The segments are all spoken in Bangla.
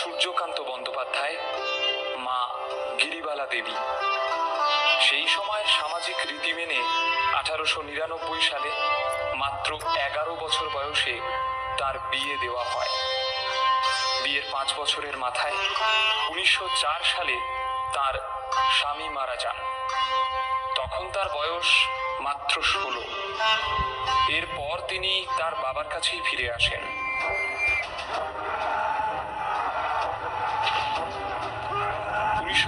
সূর্যকান্ত বন্দ্যোপাধ্যায়, মা গিরিবালা দেবী। সেই সময়ের সামাজিক রীতি মেনে আঠারোশো নিরানব্বই সালে মাত্র এগারো বছর বয়সে তার বিয়ে দেওয়া হয়। বিয়ের পাঁচ বছরের মাথায় উনিশশো চার সালে তার স্বামী মারা যান। তখন তার বয়স মাত্র ষোলো। এরপর তিনি তার বাবার কাছেই ফিরে আসেন।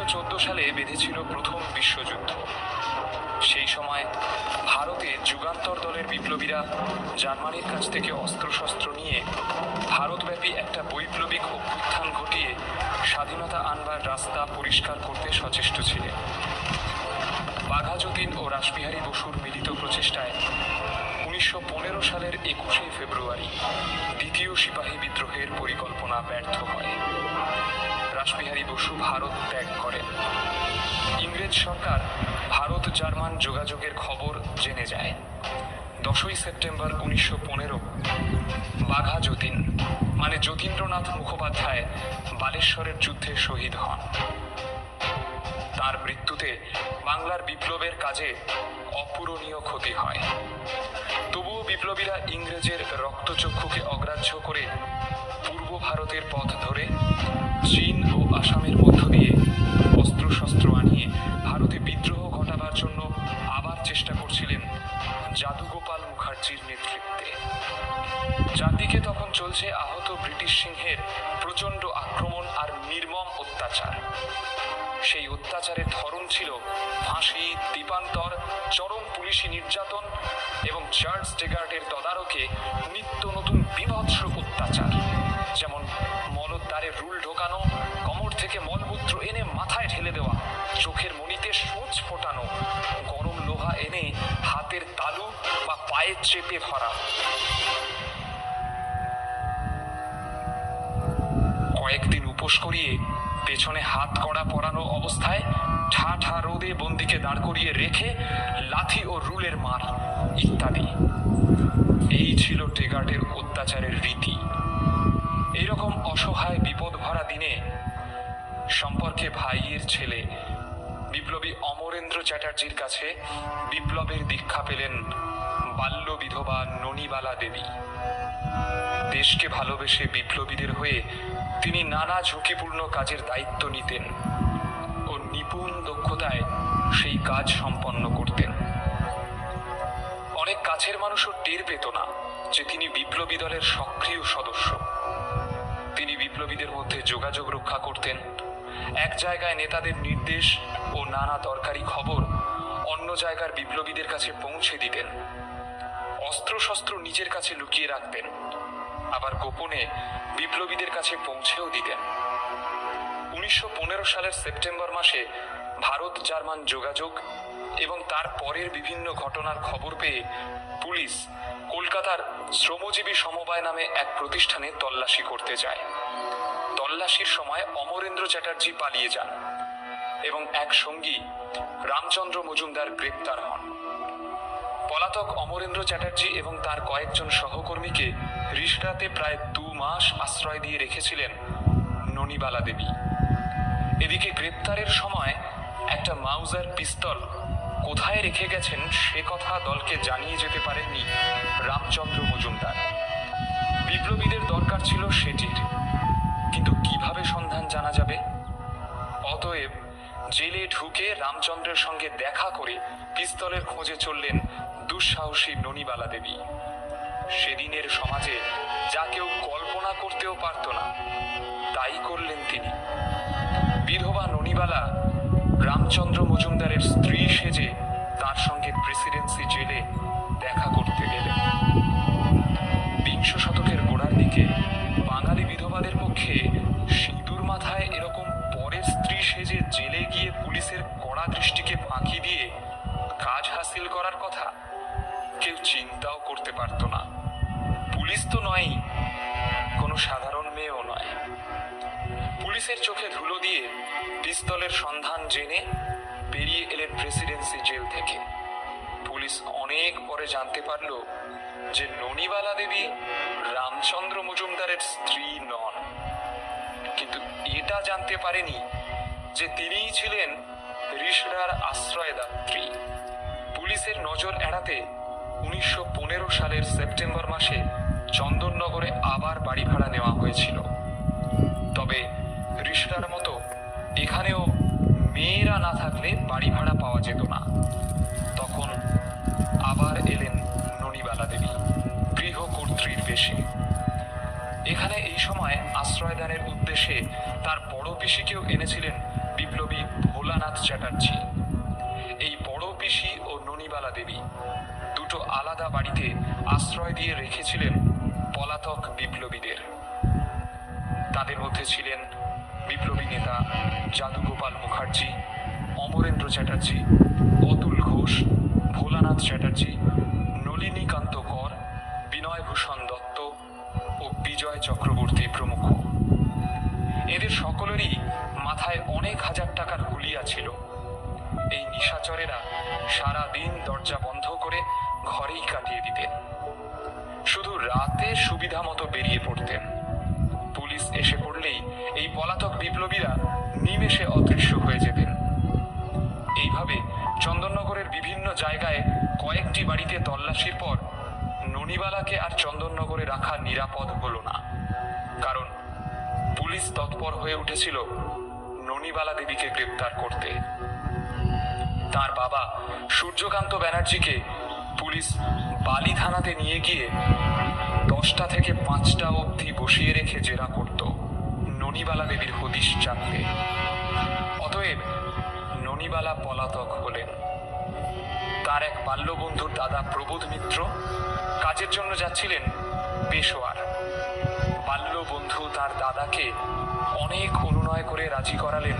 উনিশশো সালে বেঁধেছিল প্রথম বিশ্বযুদ্ধ। সেই সময় ভারতে যুগান্তর দলের বিপ্লবীরা জার্মানির কাছ থেকে অস্ত্রশস্ত্র নিয়ে ভারতব্যাপী একটা বৈপ্লবিক অভ্যুত্থান ঘটিয়ে স্বাধীনতা আনবার রাস্তা পরিষ্কার করতে সচেষ্ট ছিলেন। বাঘা যতীন ও রাসবিহারী বসুর মিলিত প্রচেষ্টায় উনিশশো পনেরো সালের একুশে ফেব্রুয়ারি দ্বিতীয় সিপাহী বিদ্রোহের পরিকল্পনা ব্যর্থ হয়। রাসবিহারী বসু ভারত ত্যাগ করেন ইংরেজ সরকার ভারত জার্মান যোগাযোগের খবর জেনে যায়। দশই সেপ্টেম্বর উনিশশো পনেরো, বাঘা যতীন মানে যতীন্দ্রনাথ মুখোপাধ্যায় বালেশ্বরের যুদ্ধে শহীদ হন। তার মৃত্যুতে বাংলার বিপ্লবের কাজে অপূরণীয় ক্ষতি হয়। তবুও বিপ্লবীরা ইংরেজের রক্তচক্ষুকে অগ্রাহ্য করে পূর্ব ভারতের পথ ধরে চীন ও আসামের মধ্য দিয়ে অস্ত্রশস্ত্র আনিয়ে ভারতে বিদ্রোহ ঘটাবার জন্য আবার চেষ্টা করছিলেন যাদুগোপাল মুখার্জির নেতৃত্বে। চারদিকে তখন চলছে আহত ব্রিটিশ সিংহের প্রচণ্ড আক্রমণ আর নির্মম অত্যাচার। সেই অত্যাচারের ধরন ছিল ফাঁসি দ্বীপান্তর চরম পুলিশি নির্যাতন এবং চার্লস ডেগার্টের তদারকে নিত্য নতুন বিভৎস অত্যাচার। যেমন মলদ্বারে রুল ঢোকানো, কমর থেকে মলমূত্র এনে মাথায় ঢেলে দেওয়া, চোখের মনিতে সূচ ফোটানো, গরম লোহা এনে হাতের তালু বা পায়ে চেপে ধরা। কয়েকদিন উপোস করিয়ে পেছনে হাত কড়া পরানো অবস্থায় ঠা ঠা রোদে বন্দিকে দাঁড় করিয়ে রেখে লাথি ও রুলের মার, ইত্যাদি। এই ছিল টেগার্টের অত্যাচারের রীতি। এইরকম অসহায় বিপদ ভরা দিনে সম্পর্কে ভাইয়ের ছেলে বিপ্লবী অমরেন্দ্র চ্যাটার্জির কাছে বিপ্লবের দীক্ষা পেলেন বাল্য বিধবা ননিবালা দেবী। দেশকে ভালোবেসে বিপ্লবীদের হয়ে তিনি নানা ঝুঁকিপূর্ণ কাজের দায়িত্ব নিতেন ও নিপুণ দক্ষতায় সেই কাজ সম্পন্ন করতেন। অনেক কাছের মানুষও টের পেত না যে তিনি বিপ্লবী দলের সক্রিয় সদস্য। তিনি বিপ্লবীদের মধ্যে যোগাযোগ রক্ষা করতেন। এক জায়গায় নেতাদের নির্দেশ ও নানা দরকারি খবর অন্য জায়গার বিপ্লবীদের কাছে পৌঁছে দিতেন। অস্ত্রশস্ত্র নিজের কাছে লুকিয়ে রাখতেন, আবার গোপনে বিপ্লবীদের কাছে পৌঁছেও দিতেন। উনিশশো পনেরো সালের সেপ্টেম্বর মাসে ভারত জার্মান যোগাযোগ এবং তার পরের বিভিন্ন ঘটনার খবর পেয়ে পুলিশ কলকাতার শ্রমজীবী সমবায় নামে এক প্রতিষ্ঠানে তল্লাশি করতে যায়। তল্লাশির সময় অমরেন্দ্র চ্যাটার্জি পালিয়ে যান এবং এক সঙ্গী রামচন্দ্র মজুমদার গ্রেপ্তার হন। পলাতক অমরেন্দ্র চ্যাটার্জি এবং তার কয়েকজন সহকর্মীকে রিসরাতে প্রায় দু মাস আশ্রয় দিয়ে রেখেছিলেন ননিবালা দেবী। এদিকে গ্রেপ্তারের সময় একটা মাউজার পিস্তল কোথায় রেখে গেছেন সে কথা দলকে জানিয়ে যেতে পারেননি রামচন্দ্র মজুমদার। বিপ্লবীদের দরকার ছিল সেটির। কিন্তু কীভাবে সন্ধান জানা যাবে? অতএব জেলে ঢুকে রামচন্দ্রের সঙ্গে দেখা করে পিস্তলের খোঁজে চললেন দুঃসাহসী ননিবালা দেবী। সেদিনের সমাজে যা কেউ কল্পনা করতেও পারত না, তাই করলেন তিনি। বিধবা ননিবালা রামচন্দ্র মজুমদারের স্ত্রী সেজে তার সঙ্গে প্রেসিডেন্সি জেলে দেখা করতে গেলেন বিংশ শতকের গোড়ার দিকে বাঙালি বিধবাদের পক্ষে সিঁদুর মাথায় এরকম পরের স্ত্রী সেজে জেলে গিয়ে পুলিশের কড়া দৃষ্টিকে ফাঁকি দিয়ে কাজ হাসিল করার কথা কেউ চিন্তাও করতে পারতো না। পুলিশ তো নয়ই, কোনো সাধারণ মেয়েও নয়। পুলিশের চোখে ধুলো দিয়ে পিস্তলের সন্ধান জেনে বেরিয়ে এলেন প্রেসিডেন্সি জেল থেকে। পুলিশ অনেক পরে জানতে পারল যে ননিবালা দেবী রামচন্দ্র মজুমদারের স্ত্রী নন। কিন্তু এটা জানতে পারেনি যে তিনিই ছিলেন ঋষরার আশ্রয়দাত্রী। পুলিশের নজর এড়াতে উনিশশো পনেরো সালের সেপ্টেম্বর মাসে চন্দননগরে আবার বাড়ি ভাড়া নেওয়া হয়েছিল। তবে ঋষরার মতো এখানেও মেয়েরা না থাকলে বাড়ি ভাড়া পাওয়া যেত না। তখন আবার এলেন ননিবালা দেবী, গৃহকর্ত্রীর বেশে। এখানে এই সময় আশ্রয়দানের উদ্দেশ্যে তার বড় পিসিকেও এনেছিলেন বিপ্লবী ভোলানাথ চ্যাটার্জি। এই বড় পিসি ও ননিবালা দেবী দুটো আলাদা বাড়িতে আশ্রয় দিয়ে রেখেছিলেন পলাতক বিপ্লবীদের। তাদের মধ্যে ছিলেন বিপ্লবী নেতা যাদুগোপাল মুখার্জি, অমরেন্দ্র চ্যাটার্জি, অতুল ঘোষ, ভোলানাথ চ্যাটার্জি, নলিনীকান্ত কর, বিনয়ভূষণ দত্ত ও বিজয় চক্রবর্তী প্রমুখ। এদের সকলেরই মাথায় অনেক হাজার টাকার হুলিয়া ছিল। এই নিশাচরেরা সারা দিন দরজা বন্ধ করে ঘরেই কাটিয়ে দিতেন। শুধু রাতে সুবিধা মতো বেরিয়ে পড়তেন। জায়গায় কয়েকটি বাড়িতে তল্লাশির পর ননিবালাকে আর চন্দননগরে রাখা নিরাপদ হলো না। কারণ পুলিশ তৎপর হয়ে উঠেছিল ননিবালা দেবীকে গ্রেপ্তার করতে। তার বাবা সূর্যকান্ত ব্যানার্জিকে পুলিশ বালি থানাতে নিয়ে গিয়ে দশটা থেকে পাঁচটা অবধি বসিয়ে রেখে জেরা করত ননিবালা দেবীর হদিশ জানতে। অতএব ননিবালা পলাতক হলেন। তার এক বাল্যবন্ধুর দাদা প্রবোধ মিত্র কাজের জন্য যাচ্ছিলেন পেশোয়ার। বাল্যবন্ধু তার দাদাকে অনেক অনুনয় করে রাজি করালেন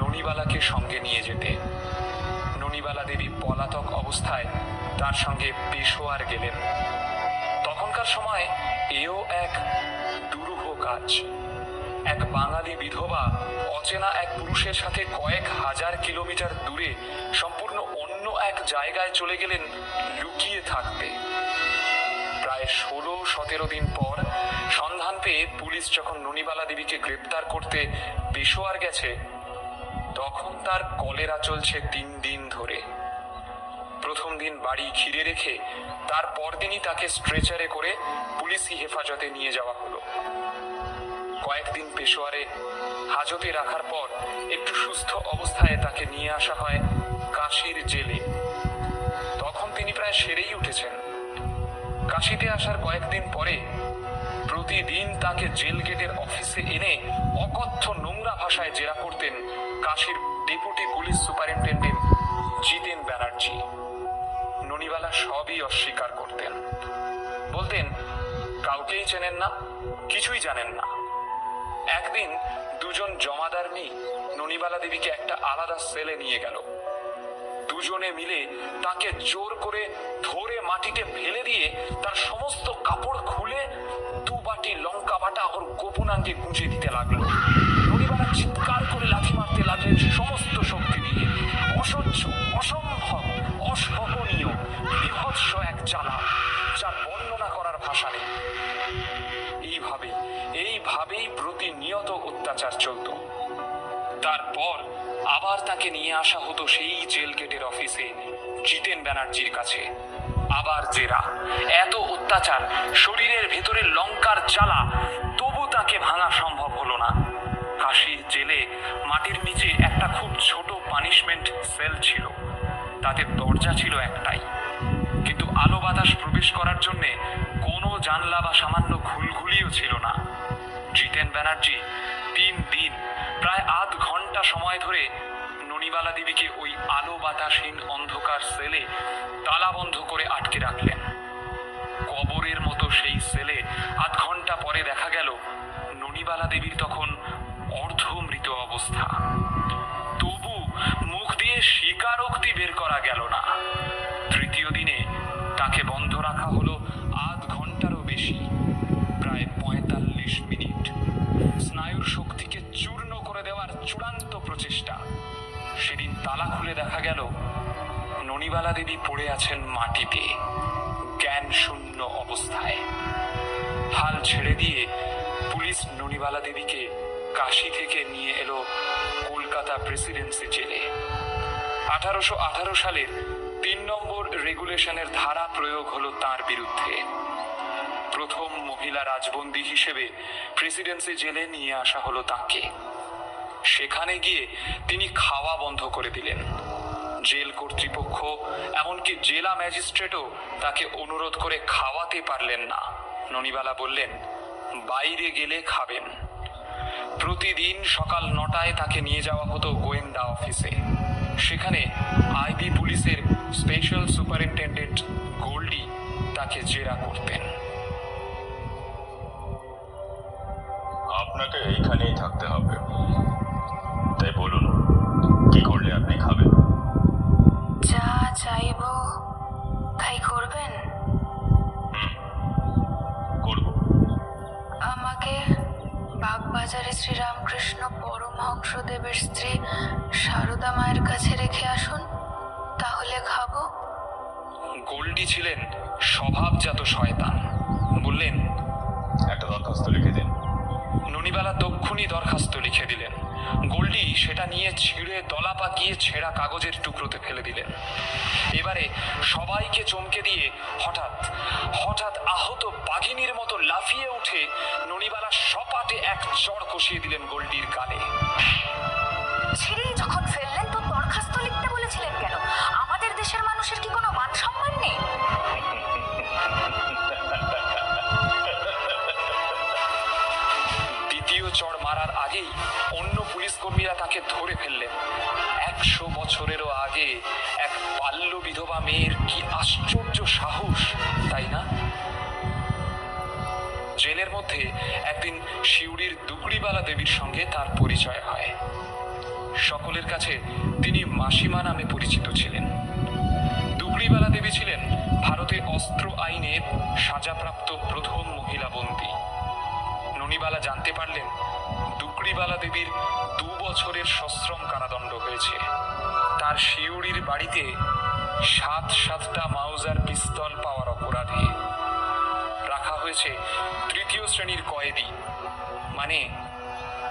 ননিবালাকে সঙ্গে নিয়ে যেতে। ননিবালা দেবী পলাতক অবস্থায় তার সঙ্গে পেশোয়ার গেলেন। তখনকার সময় এও এক দুরূহ কাজ। এক বাঙালি বিধবা অচেনা এক পুরুষের সাথে কয়েক হাজার কিলোমিটার দূরে এক জায়গায় চলে গেলেন লুকিয়ে থাকতে। প্রায় ষোলো, সতেরো দিন পর সন্ধান পেয়ে পুলিশ যখন ননিবালা দেবীকে গ্রেপ্তার করতে পেশোয়ার গেছে, তখন তার কলেরা চলছে তিন দিন ধরে। প্রথম দিন বাড়ি ঘিরে রেখে তার পরদিনই তাকে স্ট্রেচারে করে পুলিশি হেফাজতে নিয়ে যাওয়া হলো। কয়েকদিন পেশোয়ারে হাজতে রাখার পর একটু সুস্থ অবস্থায় তাকে নিয়ে আসা হয় কাশির জেলে। সেরেই উঠেছেন। কাশিতে আসার কয়েকদিন পরে প্রতিদিন তাকে জেল গেটের অফিসে এনে অকথ্য নোংরা ভাষায় জেরা করতেন কাশির deputy police superintendent Jiten Banerjee. Nonibala সবই অস্বীকার করতেন। বলতেন, কাউকেই চেনেন না, কিছুই জানেন না। একদিন দুজন জমাদার নিয়ে ননিবালা দেবীকে একটা আলাদা সেলে নিয়ে গেল। দুজনে মিলে তাকে জোর করে ধরে মাটিতে ফেলে দিয়ে তার সমস্ত কাপড় খুলে দু বাটি লঙ্কা বাটা ওর গোপনাঙ্গে গুঁজে দিতে লাগল। ননিবালা চিৎকার করে লাথি মারতে লাগলেন সমস্ত শক্তি দিয়ে। অসহ্য, অসম্ভব, অসহনীয়, বিভৎস এক জ্বালা যার বর্ণনা করার ভাষা নেই। এইভাবে, এইভাবেই প্রতিনিয়ত অত্যাচার চলতো। তারপর আবার তাকে নিয়ে আসা হতো সেই জেল গেটের অফিসে, জিতেন ব্যানার্জির কাছে। আবার জেরা। এত অত্যাচার, শরীরের ভেতরে লঙ্কার জ্বালা, তবু তাকে ভাঙা সম্ভব হলো না। কাশির জেলে মাটির নিচে একটা খুব ছোট পানিশমেন্ট সেল ছিল। তাতে দরজা ছিল একটাই। কিন্তু আলো বাতাস প্রবেশ করার জন্যে কোনো জানলা বা সামান্য ঘুলঘুলিও ছিল না। জিতেন ব্যানার্জি তিন দিন প্রায় আধ ঘণ্টা সময় ধরে ননিবালা দেবীকে ওই আলো বাতাসহীন অন্ধকার সেলে তালাবন্ধ করে আটকে রাখলেন। কবরের মতো সেই সেলে আধ ঘণ্টা পরে দেখা গেল ননিবালা দেবীর তখন অর্ধমৃত অবস্থা। তবু মুখ দিয়ে স্বীকারোক্তি বের করা গেল না। তৃতীয় দিনে তাকে বন্ধ রাখা হলো আধ ঘন্টারও বেশি, প্রায় পঁয়তাল্লিশ মিনিট। স্নায়ুর প্রচেষ্টা। সেদিন তালা খুলে দেখা গেল, ননিবালা দেবী পড়ে আছেন মাটিতে জ্ঞান শূন্য অবস্থায়। হাল ছেড়ে দিয়ে পুলিশ ননিবালা দেবীকে কাশি থেকে নিয়ে এলো কলকাতা প্রেসিডেন্সি জেলে। আঠারোশো আঠারো সালের তিন নম্বর রেগুলেশনের ধারা প্রয়োগ হলো তার বিরুদ্ধে। প্রথম মহিলা রাজবন্দী হিসেবে প্রেসিডেন্সি জেলে নিয়ে আসা হলো তাকে। সেখানে গিয়ে তিনি খাওয়া বন্ধ করে দিলেন। জেল কর্তৃপক্ষ, এমনকি জেলা ম্যাজিস্ট্রেটও তাকে অনুরোধ করে খাওয়াতে পারলেন না। ননিবালা বললেন, বাইরে গেলে খাবেন। প্রতিদিন সকাল নটায় তাকে নিয়ে যাওয়া হতো গোয়েন্দা অফিসে। সেখানে আইবি পুলিশের স্পেশাল সুপারিনটেন্ডেন্ট গোল্ডি তাকে জেরা করতেন। আপনাকে এইখানেই থাকতে হবে। তাই বলুন কি করলে আপনি খাবেন? যা চাইব তাই করবেন? করব। আমাকে বাগবাজারে শ্রীরামকৃষ্ণ পরমহংসদেবের স্ত্রী সারদা মায়ের কাছে রেখে আসুন তাহলে খাব। গোল্ডি ছিলেন স্বভাবজাত শয়তান। বললেন একটা দরখাস্ত লিখে দিন। ননিবালা তক্ষুনি দরখাস্ত লিখে দিলেন। গোল্ডি সেটা নিয়ে ছিঁড়ে দলা পাকিয়ে ছেঁড়া কাগজের টুকরোতে ফেলে দিলেন। এবারে সবাইকে চমকে দিয়ে হঠাৎ হঠাৎ আহত বাঘিনীর মতো লাফিয়ে উঠে নড়িবালা সপাটে এক চড় কষিয়ে দিলেন গোল্ডির গালে। ছিঁড়েই একশো বছরেরও আগে এক বাল্য বিধবা মেয়ের কি আশ্চর্য সাহস, তাই না? জেলের মধ্যে একদিন শিউড়ির দুকড়িবালা দেবীর সঙ্গে তার পরিচয় হয়। সকলের কাছে তিনি মাসিমা নামে পরিচিত ছিলেন। দুকড়িবালা দেবী ছিলেন ভারতে অস্ত্র আইনের সাজাপ্রাপ্ত প্রথম মহিলা বন্দী। ননিবালা জানতে পারলেন দুকড়িবালা দেবীর দু বছরের সশ্রম কারাদণ্ড হয়েছে। তার শিউড়ির বাড়িতে সাত সাতটা মাউজার পিস্তল পাওয়ার অপরাধে রাখা হয়েছে তৃতীয় শ্রেণির কয়েদি। মানে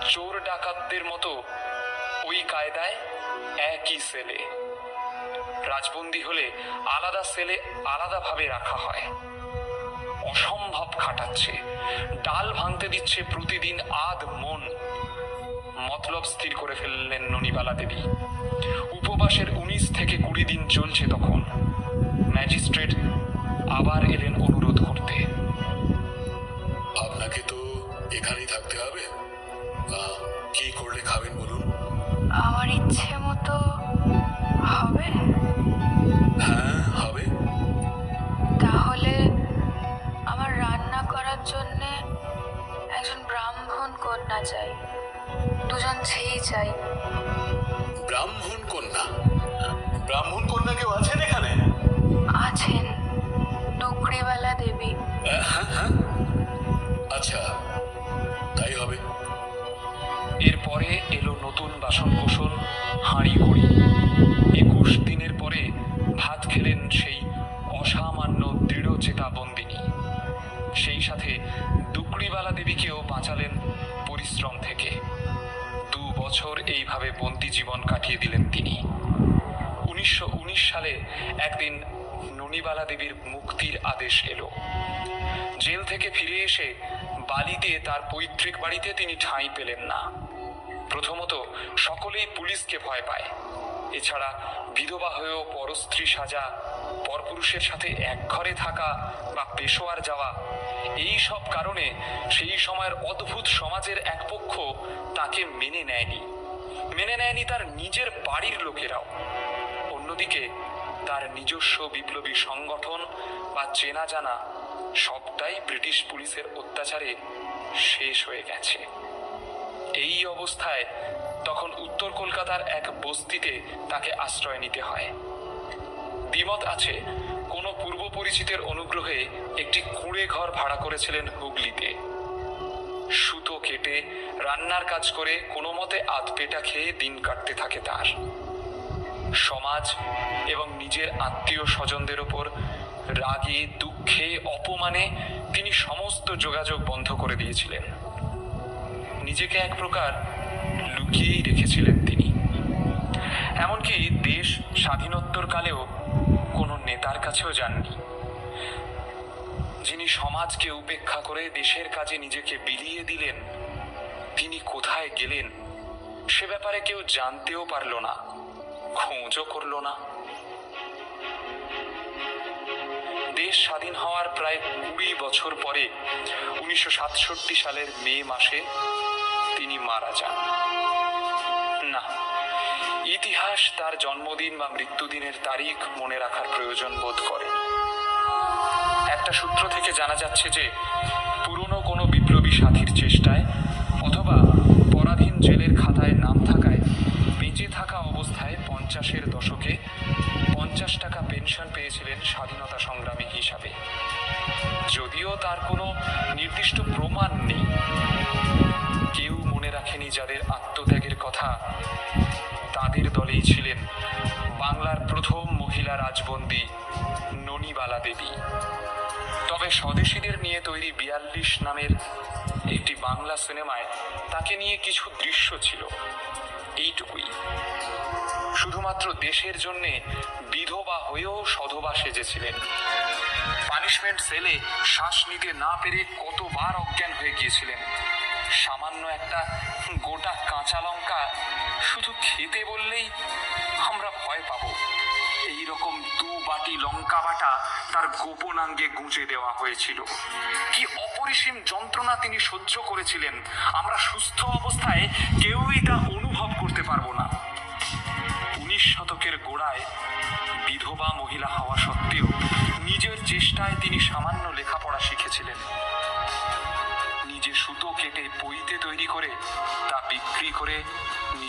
চোর ডাকাতদের মতো ওই কায়দায় একই সেলে। রাজবন্দি হলে আলাদা সেলে আলাদাভাবে রাখা হয়। অসম্ভব খাটাচ্ছে। ডাল ভাঙতে দিচ্ছে প্রতিদিন আধ মন। মতলব স্থির করে ফেললেন ননিবালা দেবী। উপবাসের উনিশ থেকে কুড়ি দিন চলছে তখন। ম্যাজিস্ট্রেট আবার এলেন অনুরোধ করতে। আপনাকে তো এখানেই থাকতে হবে। কি করলে খাবেন বলুন? আমার ইচ্ছে মতো হবে। হ্যাঁ চাই। দুজন ছেই চাই। ব্রাহ্মণ কন্যা। ব্রাহ্মণ কন্যা কেউ আছেন এখানে? আছেন। ডুকরিওয়ালা দেবী। হ্যাঁ হ্যাঁ। আচ্ছা তাই হবে। এরপরে এলো নতুন বাসন কোসন হাঁড়ি কুড়ি একুশ দিনের পরে ভাত খেলেন সেই অসামান্য দৃঢ় চেতা বন্দিনী সেই সাথে দুকড়িবালা দেবীকেও বাঁচালেন পরিশ্রম থেকে। দু বছর এইভাবে বন্দি জীবন কাটিয়ে দিলেন তিনি। উনিশশো উনিশ সালে একদিন ননিবালা দেবীর মুক্তির আদেশ এলো। জেল থেকে ফিরে এসে বালিতে তার পৈতৃক বাড়িতে তিনি ঠাঁই পেলেন না। প্রথমত সকলেই পুলিশকে ভয় পায়। এছাড়া বিধবা হয়েও পরস্ত্রী সাজা পরপুরুষের সাথে এক ঘরে থাকা বা পেশোয়ার যাওয়া, এই সব কারণে সেই সময়ের অদ্ভুত সমাজের এক পক্ষ তাকে মেনে নেয়নি। মেনে নেয়নি তার নিজের বাড়ির লোকেরাও। অন্যদিকে, তার নিজস্ব বিপ্লবী সংগঠন বা চেনা জানা সবটাই ব্রিটিশ পুলিশের অত্যাচারে শেষ হয়ে গেছে। এই অবস্থায় তখন উত্তর কলকাতার এক বস্তিতে তাকে আশ্রয় নিতে হয়। দ্বিমত আছে। কোনো পূর্ব পরিচিতের অনুগ্রহে একটি কুঁড়ে ঘর ভাড়া করেছিলেন হুগলিতে। সুতো কেটে, রান্নার কাজ করে কোনো মতে আধ পেটা খেয়ে দিন কাটতে থাকে তার। সমাজ এবং নিজের আত্মীয় স্বজনদের ওপর রাগে, দুঃখে, অপমানে তিনি সমস্ত যোগাযোগ বন্ধ করে দিয়েছিলেন। নিজেকে এক প্রকার লুকিয়েই রেখেছিলেন তিনি। এমনকি দেশ স্বাধীনোত্তর কালেও কোনো নেতার কাছেও যাননি। যিনি সমাজকে উপেক্ষা করে দেশের কাজে নিজেকে বিলিয়ে দিলেন, তিনি কোথায় গেলেন, সে ব্যাপারে কেউ জানতেও পারল না, খোঁজও করল না। দেশ স্বাধীন হওয়ার প্রায় কুড়ি বছর পরে, উনিশশো সাতষট্টি সালের মে মাসে তিনি মারা যান। ইতিহাস তার জন্মদিন বা মৃত্যুদিনের তারিখ মনে রাখার প্রয়োজন বোধ করে। একটা সূত্র থেকে জানা যাচ্ছে যে, পুরনো কোনো বিপ্লবী সাথীর চেষ্টায় অথবা পরাধীন জেলের খাতায় নাম থাকায় বেঁচে থাকা অবস্থায় পঞ্চাশের দশকে পঞ্চাশ টাকা পেনশন পেয়েছিলেন স্বাধীনতা সংগ্রামী হিসাবে। যদিও তার কোনো নির্দিষ্ট প্রমাণ নেই। কেউ মনে রাখেনি যাদের আত্মত্যাগের কথা তাদের ছিলেন বাংলার প্রথম মহিলা রাজবন্দী ননিবালা দেবী। তবে স্বদেশীদের নিয়ে তৈরি বিয়াল্লিশ নামের একটি বাংলা সিনেমায় তাকে নিয়ে কিছু দৃশ্য ছিল। এইটুকুই। শুধুমাত্র দেশের জন্যে বিধবা হয়েও সধবা সেজেছিলেন। পানিশমেন্ট সেলে শ্বাস নিতে না পেরে কতবার অজ্ঞান হয়ে গিয়েছিলেন। সামান্য একটা গোটা কাঁচা লঙ্কা, শুধু খেতে বললেই আমরা ভয় পাবো। এইরকম দু বাটি লঙ্কা বাটা তার গোপনাঙ্গে গুঁজে দেওয়া হয়েছিল। কি অপরিসীম যন্ত্রণা তিনি সহ্য করেছিলেন? আমরা সুস্থ অবস্থায় কেউই তা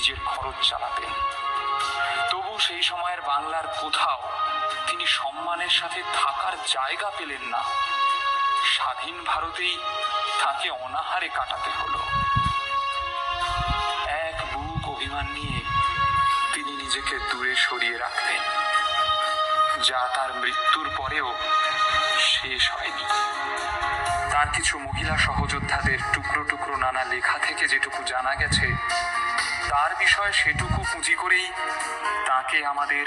নিজের খরচ চালাতেন। তবু সেই সময়ের বাংলার কোথাও তিনি সম্মানের সাথে থাকার জায়গা পেলেন না। স্বাধীন ভারতেই তাকে অনাহারে কাটাতে হলো। এক বুক অভিমান নিয়ে তিনি নিজেকে দূরে সরিয়ে রাখলেন, যা তার মৃত্যুর পরেও শেষ হয়নি। তার কিছু মহিলা সহযোদ্ধাদের টুকরো টুকরো নানা লেখা থেকে যেটুকু জানা গেছে, তার বিষয়ে সেটুকু পুঁজি করেই তাকে আমাদের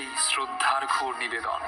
এই শ্রদ্ধার ঘোর নিবেদন।